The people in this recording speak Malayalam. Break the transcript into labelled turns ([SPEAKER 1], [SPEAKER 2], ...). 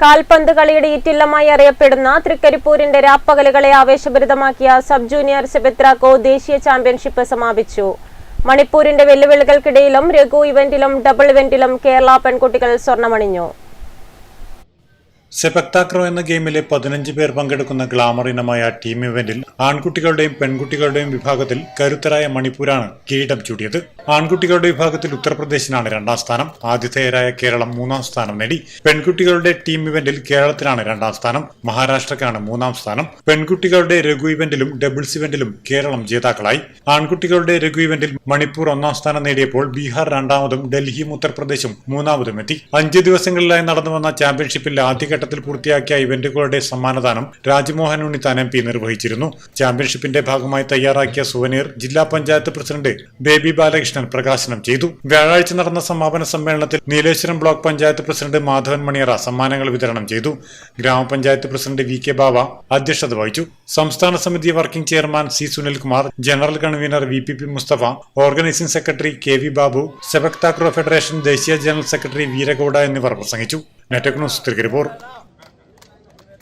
[SPEAKER 1] കാൽപന്ത് കളിയുടെ ഈറ്റില്ലമായി അറിയപ്പെടുന്ന തൃക്കരിപ്പൂരിന്റെ രാപ്പകലുകളെ ആവേശഭരിതമാക്കിയ സബ് ജൂനിയർ സെബിത്രാക്കോ ദേശീയ ചാമ്പ്യൻഷിപ്പ് സമാപിച്ചു. മണിപ്പൂരിന്റെ വെല്ലുവിളികൾക്കിടയിലും രഘു ഇവന്റിലും ഡബിൾ ഇവന്റിലും കേരള പെൺകുട്ടികൾ സ്വർണമണിഞ്ഞു.
[SPEAKER 2] സെപക്താക്രോ എന്ന ഗെയിമിലെ പതിനഞ്ച് പേർ പങ്കെടുക്കുന്ന ഗ്ലാമർ ഇനമായ ടീം ഇവന്റിൽ ആൺകുട്ടികളുടെയും പെൺകുട്ടികളുടെയും വിഭാഗത്തിൽ കരുത്തരായ മണിപ്പൂരാണ് കിരീടം ചൂടിയത് ആൺകുട്ടികളുടെ വിഭാഗത്തിൽ ഉത്തർപ്രദേശിനാണ് രണ്ടാം സ്ഥാനം. ആതിഥേയരായ കേരളം മൂന്നാം സ്ഥാനം നേടി. പെൺകുട്ടികളുടെ ടീം ഇവന്റിൽ കേരളത്തിനാണ് രണ്ടാം സ്ഥാനം. മഹാരാഷ്ട്രക്കാണ് മൂന്നാം സ്ഥാനം. പെൺകുട്ടികളുടെ രഘു ഇവന്റിലും ഡബിൾസ് ഇവന്റിലും കേരളം ജേതാക്കളായി. ആൺകുട്ടികളുടെ രഘു ഇവന്റിൽ മണിപ്പൂർ ഒന്നാം സ്ഥാനം നേടിയപ്പോൾ ബീഹാർ രണ്ടാമതും ഡൽഹിയും ഉത്തർപ്രദേശും മൂന്നാമതും എത്തി. അഞ്ച് ദിവസങ്ങളിലായി നടന്നു വന്ന ചാമ്പ്യൻഷിപ്പിൽ ആദ്യഘട്ടത്തിൽ പൂർത്തിയാക്കിയ ഇവന്റുകളുടെ സമ്മാനദാനം രാജ്മോഹൻ ഉണ്ണിത്താൻ എം പി നിർവഹിച്ചിരുന്നു. ചാമ്പ്യൻഷിപ്പിന്റെ ഭാഗമായി തയ്യാറാക്കിയ സുവനീർ ജില്ലാ പഞ്ചായത്ത് പ്രസിഡന്റ് ബേബി ബാലകൃഷ്ണൻ പ്രകാശനം ചെയ്തു. വ്യാഴാഴ്ച നടന്ന സമാപന സമ്മേളനത്തിൽ നീലേശ്വരം ബ്ലോക്ക് പഞ്ചായത്ത് പ്രസിഡന്റ് മാധവൻ മണിയറ സമ്മാനങ്ങൾ വിതരണം ചെയ്തു. ഗ്രാമപഞ്ചായത്ത് പ്രസിഡന്റ് വി കെ ബാവ അധ്യക്ഷത വഹിച്ചു. സംസ്ഥാന സമിതി working chairman C Sunilkumar general convener V P P Musthafa organising secretary K V Babu sepak takraw federation ദേശീയ ജനറൽ സെക്രട്ടറി വീരഗൌഡ എന്നിവർ പ്രസംഗിച്ചു. Ne teknolojisidir report.